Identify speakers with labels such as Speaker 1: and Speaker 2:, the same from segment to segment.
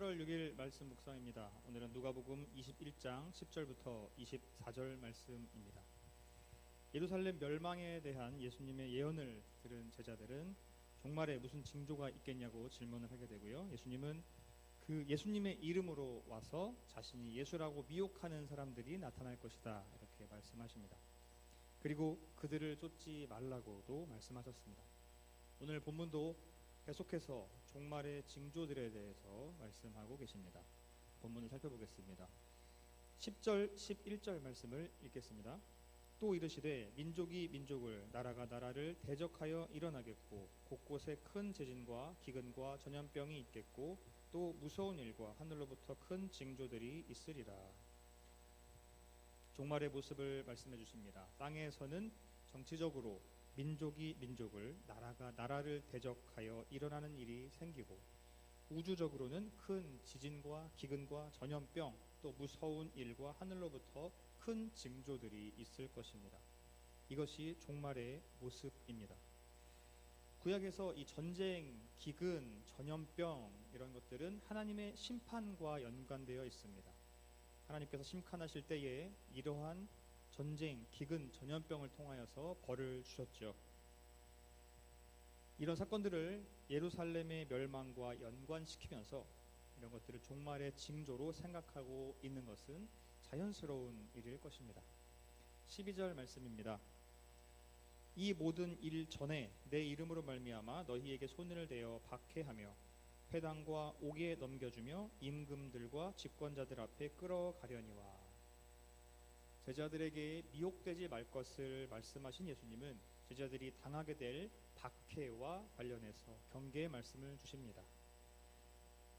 Speaker 1: 8월 6일 말씀 묵상입니다. 오늘은 누가복음 21장 10절부터 24절 말씀입니다. 예루살렘 멸망에 대한 예수님의 예언을 들은 제자들은 종말에 무슨 징조가 있겠냐고 질문을 하게 되고요. 예수님은 그 예수님의 이름으로 와서 자신이 예수라고 미혹하는 사람들이 나타날 것이다. 이렇게 말씀하십니다. 그리고 그들을 쫓지 말라고도 말씀하셨습니다. 오늘 본문도 계속해서 종말의 징조들에 대해서 말씀하고 계십니다. 본문을 살펴보겠습니다. 10절, 11절 말씀을 읽겠습니다. 또 이르시되 민족이 민족을 나라가 나라를 대적하여 일어나겠고 곳곳에 큰 재진과 기근과 전염병이 있겠고 또 무서운 일과 하늘로부터 큰 징조들이 있으리라. 종말의 모습을 말씀해 주십니다. 땅에서는 정치적으로 민족이 민족을 나라가 나라를 대적하여 일어나는 일이 생기고 우주적으로는 큰 지진과 기근과 전염병 또 무서운 일과 하늘로부터 큰 징조들이 있을 것입니다. 이것이 종말의 모습입니다. 구약에서 이 전쟁, 기근, 전염병 이런 것들은 하나님의 심판과 연관되어 있습니다. 하나님께서 심판하실 때에 이러한 전쟁, 기근, 전염병을 통하여서 벌을 주셨죠. 이런 사건들을 예루살렘의 멸망과 연관시키면서 이런 것들을 종말의 징조로 생각하고 있는 것은 자연스러운 일일 것입니다. 12절 말씀입니다. 이 모든 일 전에 내 이름으로 말미암아 너희에게 손을 대어 박해하며 회당과 옥에 넘겨주며 임금들과 집권자들 앞에 끌어가려니와 제자들에게 미혹되지 말 것을 말씀하신 예수님은 제자들이 당하게 될 박해와 관련해서 경계의 말씀을 주십니다.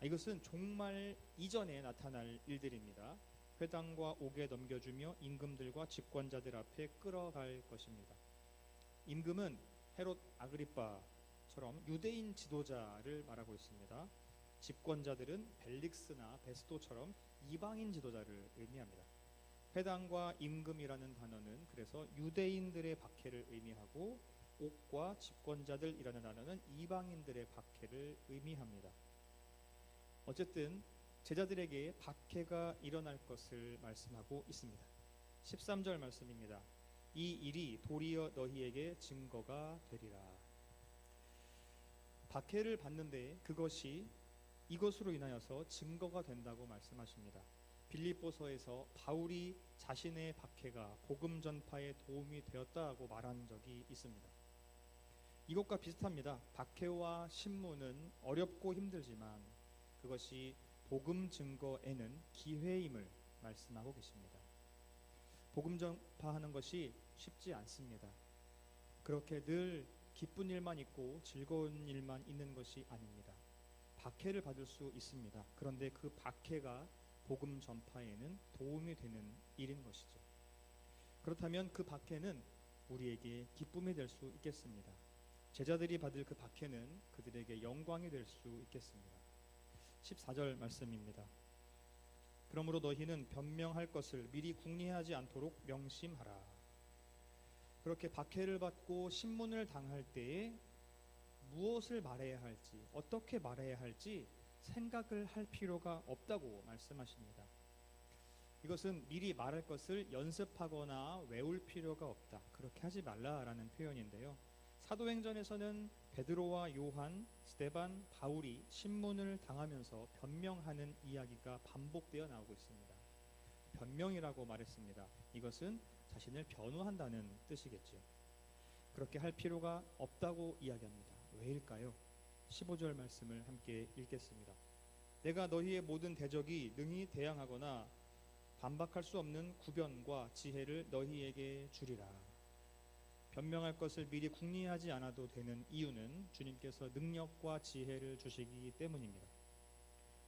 Speaker 1: 이것은 종말 이전에 나타날 일들입니다. 회당과 옥에 넘겨주며 임금들과 집권자들 앞에 끌어갈 것입니다. 임금은 헤롯 아그리빠처럼 유대인 지도자를 말하고 있습니다. 집권자들은 벨릭스나 베스토처럼 이방인 지도자를 의미합니다. 회당과 임금이라는 단어는 그래서 유대인들의 박해를 의미하고 옥과 집권자들이라는 단어는 이방인들의 박해를 의미합니다. 어쨌든 제자들에게 박해가 일어날 것을 말씀하고 있습니다. 13절 말씀입니다. 이 일이 도리어 너희에게 증거가 되리라. 박해를 받는데 그것이 이것으로 인하여서 증거가 된다고 말씀하십니다. 빌립보서에서 바울이 자신의 박해가 복음 전파에 도움이 되었다고 말한 적이 있습니다. 이것과 비슷합니다. 박해와 신문은 어렵고 힘들지만 그것이 복음 증거에는 기회임을 말씀하고 계십니다. 복음 전파하는 것이 쉽지 않습니다. 그렇게 늘 기쁜 일만 있고 즐거운 일만 있는 것이 아닙니다. 박해를 받을 수 있습니다. 그런데 그 박해가 복음 전파에는 도움이 되는 일인 것이죠. 그렇다면 그 박해는 우리에게 기쁨이 될 수 있겠습니다. 제자들이 받을 그 박해는 그들에게 영광이 될 수 있겠습니다. 14절 말씀입니다. 그러므로 너희는 변명할 것을 미리 궁리하지 않도록 명심하라. 그렇게 박해를 받고 신문을 당할 때에 무엇을 말해야 할지, 어떻게 말해야 할지 생각을 할 필요가 없다고 말씀하십니다. 이것은 미리 말할 것을 연습하거나 외울 필요가 없다. 그렇게 하지 말라라는 표현인데요. 사도행전에서는 베드로와 요한, 스테반, 바울이 신문을 당하면서 변명하는 이야기가 반복되어 나오고 있습니다. 변명이라고 말했습니다. 이것은 자신을 변호한다는 뜻이겠죠. 그렇게 할 필요가 없다고 이야기합니다. 왜일까요? 15절 말씀을 함께 읽겠습니다. 내가 너희의 모든 대적이 능히 대항하거나 반박할 수 없는 구변과 지혜를 너희에게 주리라. 변명할 것을 미리 궁리하지 않아도 되는 이유는 주님께서 능력과 지혜를 주시기 때문입니다.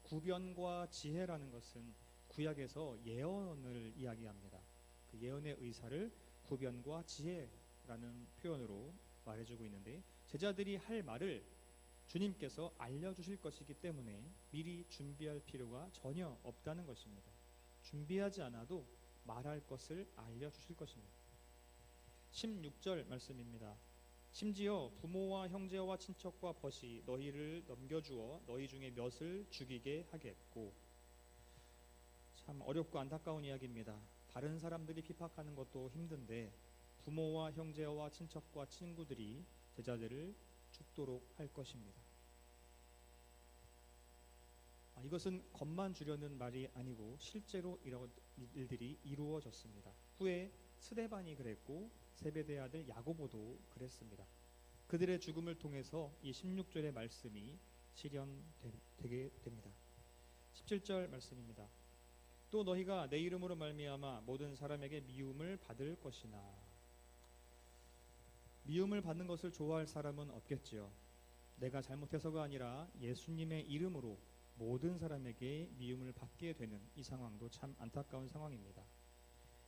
Speaker 1: 구변과 지혜라는 것은 구약에서 예언을 이야기합니다. 그 예언의 의사를 구변과 지혜라는 표현으로 말해주고 있는데 제자들이 할 말을 주님께서 알려주실 것이기 때문에 미리 준비할 필요가 전혀 없다는 것입니다. 준비하지 않아도 말할 것을 알려주실 것입니다. 16절 말씀입니다. 심지어 부모와 형제와 친척과 벗이 너희를 넘겨주어 너희 중에 몇을 죽이게 하겠고 참 어렵고 안타까운 이야기입니다. 다른 사람들이 핍박하는 것도 힘든데 부모와 형제와 친척과 친구들이 제자들을 죽도록 할 것입니다. 아, 이것은 겁만 주려는 말이 아니고 실제로 이런 일들이 이루어졌습니다. 후에 스데반이 그랬고 세베대 아들 야고보도 그랬습니다. 그들의 죽음을 통해서 이 16절의 말씀이 실현되게 됩니다. 17절 말씀입니다. 또 너희가 내 이름으로 말미암아 모든 사람에게 미움을 받을 것이나 미움을 받는 것을 좋아할 사람은 없겠지요. 내가 잘못해서가 아니라 예수님의 이름으로 모든 사람에게 미움을 받게 되는 이 상황도 참 안타까운 상황입니다.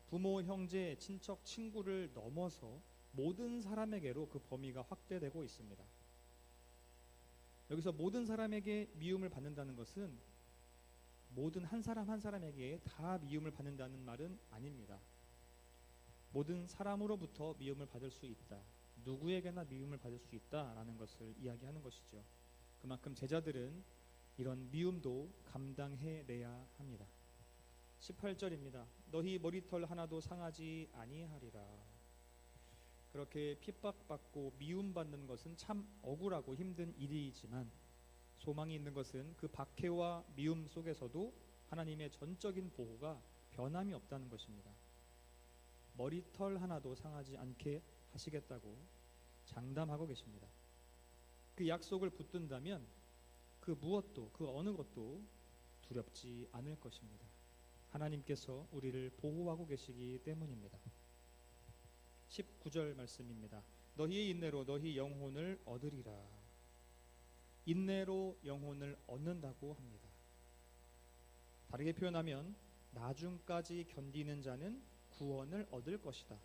Speaker 1: 부모, 형제, 친척, 친구를 넘어서 모든 사람에게로 그 범위가 확대되고 있습니다. 여기서 모든 사람에게 미움을 받는다는 것은 모든 한 사람 한 사람에게 다 미움을 받는다는 말은 아닙니다. 모든 사람으로부터 미움을 받을 수 있다. 누구에게나 미움을 받을 수 있다라는 것을 이야기하는 것이죠. 그만큼 제자들은 이런 미움도 감당해내야 합니다. 18절입니다. 너희 머리털 하나도 상하지 아니하리라. 그렇게 핍박받고 미움받는 것은 참 억울하고 힘든 일이지만 소망이 있는 것은 그 박해와 미움 속에서도 하나님의 전적인 보호가 변함이 없다는 것입니다. 머리털 하나도 상하지 않게 하시겠다고 장담하고 계십니다. 그 약속을 붙든다면 그 무엇도 그 어느 것도 두렵지 않을 것입니다. 하나님께서 우리를 보호하고 계시기 때문입니다. 19절 말씀입니다. 너희의 인내로 너희 영혼을 얻으리라. 인내로 영혼을 얻는다고 합니다. 다르게 표현하면 나중까지 견디는 자는 구원을 얻을 것이다.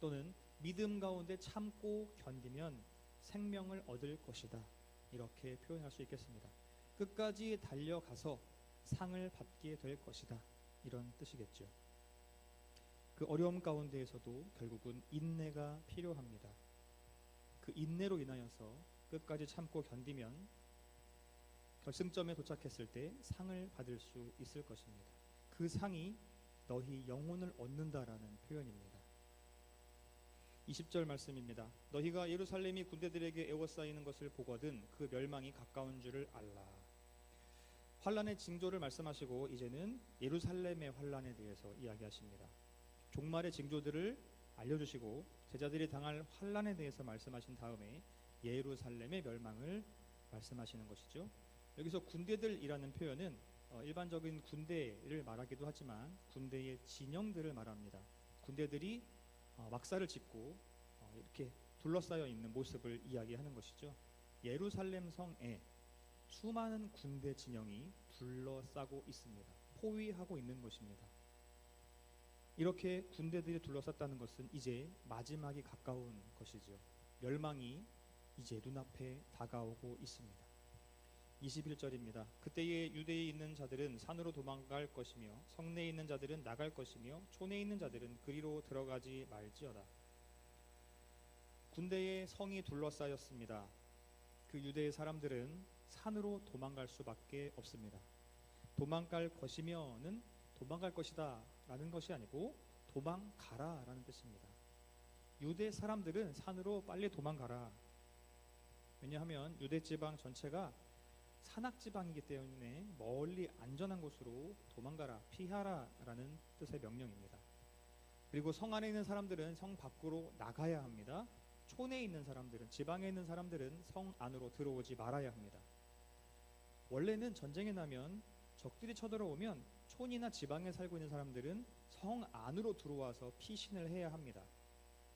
Speaker 1: 또는 믿음 가운데 참고 견디면 생명을 얻을 것이다. 이렇게 표현할 수 있겠습니다. 끝까지 달려가서 상을 받게 될 것이다. 이런 뜻이겠죠. 그 어려움 가운데에서도 결국은 인내가 필요합니다. 그 인내로 인하여서 끝까지 참고 견디면 결승점에 도착했을 때 상을 받을 수 있을 것입니다. 그 상이 너희 영혼을 얻는다라는 표현입니다. 20절 말씀입니다. 너희가 예루살렘이 군대들에게 애워싸이는 것을 보거든 그 멸망이 가까운 줄을 알라. 환란의 징조를 말씀하시고 이제는 예루살렘의 환란에 대해서 이야기하십니다. 종말의 징조들을 알려주시고 제자들이 당할 환란에 대해서 말씀하신 다음에 예루살렘의 멸망을 말씀하시는 것이죠. 여기서 군대들이라는 표현은 어, 일반적인 군대를 말하기도 하지만 군대의 진영들을 말합니다. 군대들이 어, 막사를 짓고 어, 이렇게 둘러싸여 있는 모습을 이야기하는 것이죠. 예루살렘 성에 수많은 군대 진영이 둘러싸고 있습니다. 포위하고 있는 것입니다. 이렇게 군대들이 둘러쌌다는 것은 이제 마지막이 가까운 것이죠. 멸망이 이제 눈앞에 다가오고 있습니다. 21절입니다. 그때에 유대에 있는 자들은 산으로 도망갈 것이며 성내에 있는 자들은 나갈 것이며 촌에 있는 자들은 그리로 들어가지 말지어다. 군대의 성이 둘러싸였습니다. 그 유대의 사람들은 산으로 도망갈 수밖에 없습니다. 도망갈 것이면은 도망갈 것이다 라는 것이 아니고 도망가라 라는 뜻입니다. 유대 사람들은 산으로 빨리 도망가라. 왜냐하면 유대 지방 전체가 산악 지방이기 때문에 멀리 안전한 곳으로 도망가라, 피하라 라는 뜻의 명령입니다. 그리고 성 안에 있는 사람들은 성 밖으로 나가야 합니다. 촌에 있는 사람들은 지방에 있는 사람들은 성 안으로 들어오지 말아야 합니다. 원래는 전쟁이 나면 적들이 쳐들어오면 촌이나 지방에 살고 있는 사람들은 성 안으로 들어와서 피신을 해야 합니다.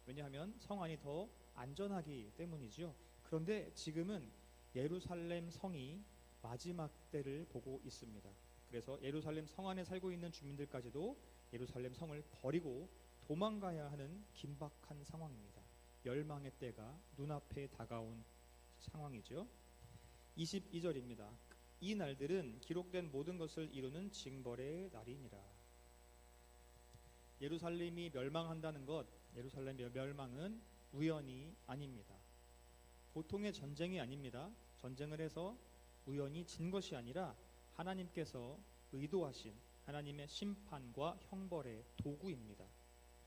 Speaker 1: 왜냐하면 성 안이 더 안전하기 때문이죠. 그런데 지금은 예루살렘 성이 마지막 때를 보고 있습니다. 그래서 예루살렘 성 안에 살고 있는 주민들까지도 예루살렘 성을 버리고 도망가야 하는 긴박한 상황입니다. 멸망의 때가 눈앞에 다가온 상황이죠. 22절입니다. 이 날들은 기록된 모든 것을 이루는 징벌의 날이니라. 예루살렘이 멸망한다는 것, 예루살렘의 멸망은 우연이 아닙니다. 보통의 전쟁이 아닙니다. 전쟁을 해서 우연히 진 것이 아니라 하나님께서 의도하신 하나님의 심판과 형벌의 도구입니다.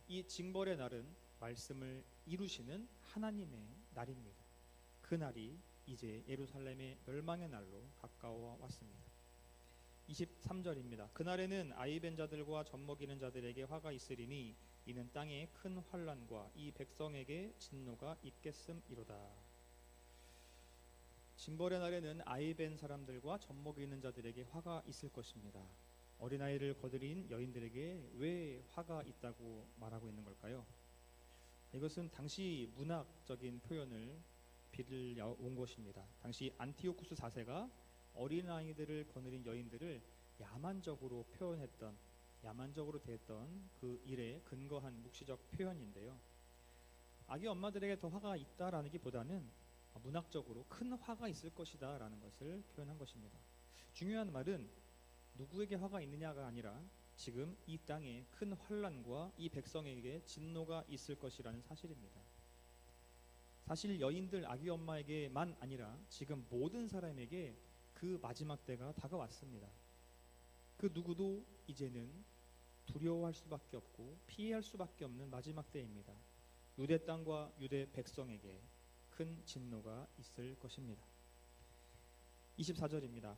Speaker 1: 이 징벌의 날은 말씀을 이루시는 하나님의 날입니다. 그 날이 이제 예루살렘의 멸망의 날로 가까워 왔습니다. 23절입니다. 그날에는 아이벤 자들과 젖먹이는 자들에게 화가 있으리니 이는 땅에 큰 환란과 이 백성에게 진노가 있겠음이로다. 징벌의 날에는 아이벤 사람들과 젖먹이는 자들에게 화가 있을 것입니다. 어린아이를 거드린 여인들에게 왜 화가 있다고 말하고 있는 걸까요? 이것은 당시 문학적인 표현을 빌려 온 것입니다. 당시 안티오쿠스 4세가 어린아이들을 거느린 여인들을 야만적으로 표현했던 야만적으로 대했던 그 일에 근거한 묵시적 표현인데요. 아기 엄마들에게 더 화가 있다라는 기보다는 문학적으로 큰 화가 있을 것이다 라는 것을 표현한 것입니다. 중요한 말은 누구에게 화가 있느냐가 아니라 지금 이 땅에 큰 환란과 이 백성에게 진노가 있을 것이라는 사실입니다. 사실 여인들 아기 엄마에게만 아니라 지금 모든 사람에게 그 마지막 때가 다가왔습니다. 그 누구도 이제는 두려워할 수밖에 없고 피할 수밖에 없는 마지막 때입니다. 유대 땅과 유대 백성에게 큰 진노가 있을 것입니다. 24절입니다.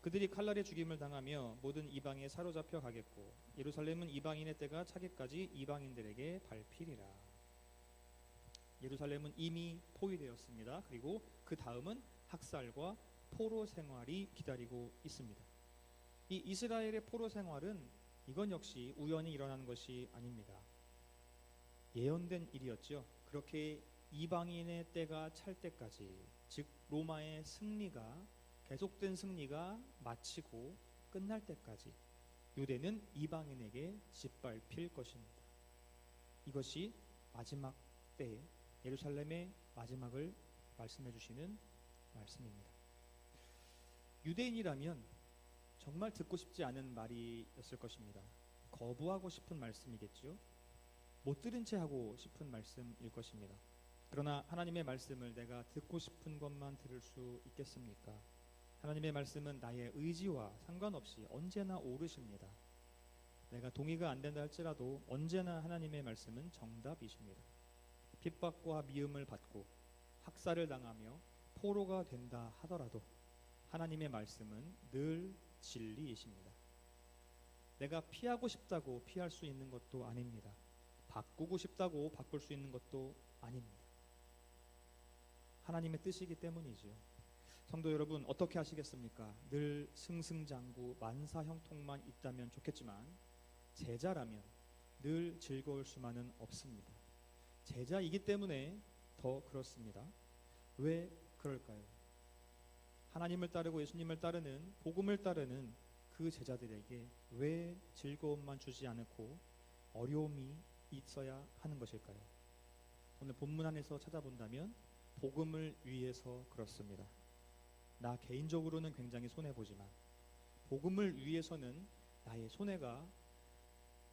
Speaker 1: 그들이 칼날에 죽임을 당하며 모든 이방에 사로잡혀 가겠고 예루살렘은 이방인의 때가 차기까지 이방인들에게 밟히리라. 예루살렘은 이미 포위되었습니다. 그리고 그 다음은 학살과 포로 생활이 기다리고 있습니다. 이 이스라엘의 포로 생활은 이건 역시 우연히 일어난 것이 아닙니다. 예언된 일이었죠. 그렇게 이방인의 때가 찰 때까지 즉 로마의 승리가 계속된 승리가 마치고 끝날 때까지 유대는 이방인에게 짓밟힐 것입니다. 이것이 마지막 때 예루살렘의 마지막을 말씀해 주시는 말씀입니다. 유대인이라면 정말 듣고 싶지 않은 말이었을 것입니다. 거부하고 싶은 말씀이겠죠. 못 들은 채 하고 싶은 말씀일 것입니다. 그러나 하나님의 말씀을 내가 듣고 싶은 것만 들을 수 있겠습니까? 하나님의 말씀은 나의 의지와 상관없이 언제나 옳으십니다. 내가 동의가 안 된다 할지라도 언제나 하나님의 말씀은 정답이십니다. 핍박과 미움을 받고 학살을 당하며 포로가 된다 하더라도 하나님의 말씀은 늘 진리이십니다. 내가 피하고 싶다고 피할 수 있는 것도 아닙니다. 바꾸고 싶다고 바꿀 수 있는 것도 아닙니다. 하나님의 뜻이기 때문이지요. 성도 여러분 어떻게 하시겠습니까? 늘 승승장구 만사 형통만 있다면 좋겠지만 제자라면 늘 즐거울 수만은 없습니다. 제자이기 때문에 더 그렇습니다. 왜 그럴까요? 하나님을 따르고 예수님을 따르는 복음을 따르는 그 제자들에게 왜 즐거움만 주지 않고 어려움이 있어야 하는 것일까요? 오늘 본문 안에서 찾아본다면 복음을 위해서 그렇습니다. 나 개인적으로는 굉장히 손해 보지만 복음을 위해서는 나의 손해가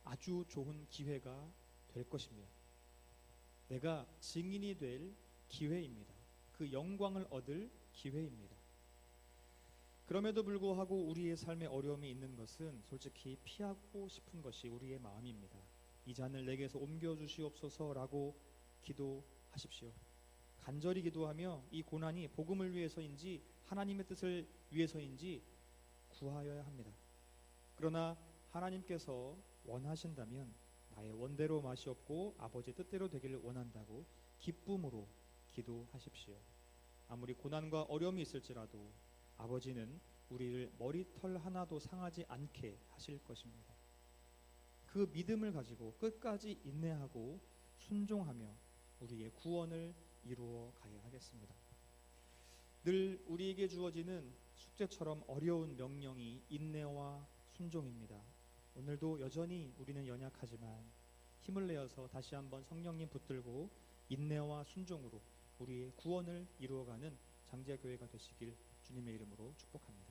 Speaker 1: 아주 좋은 기회가 될 것입니다. 내가 증인이 될 기회입니다. 그 영광을 얻을 기회입니다. 그럼에도 불구하고 우리의 삶에 어려움이 있는 것은 솔직히 피하고 싶은 것이 우리의 마음입니다. 이 잔을 내게서 옮겨 주시옵소서라고 기도하십시오. 간절히 기도하며 이 고난이 복음을 위해서인지 하나님의 뜻을 위해서인지 구하여야 합니다. 그러나 하나님께서 원하신다면 나의 원대로 마시옵고 아버지 뜻대로 되기를 원한다고 기쁨으로 기도하십시오. 아무리 고난과 어려움이 있을지라도 아버지는 우리를 머리털 하나도 상하지 않게 하실 것입니다. 그 믿음을 가지고 끝까지 인내하고 순종하며 우리의 구원을 이루어 가야 하겠습니다. 늘 우리에게 주어지는 숙제처럼 어려운 명령이 인내와 순종입니다. 오늘도 여전히 우리는 연약하지만 힘을 내어서 다시 한번 성령님 붙들고 인내와 순종으로 우리의 구원을 이루어가는 장제교회가 되시길 주님의 이름으로 축복합니다.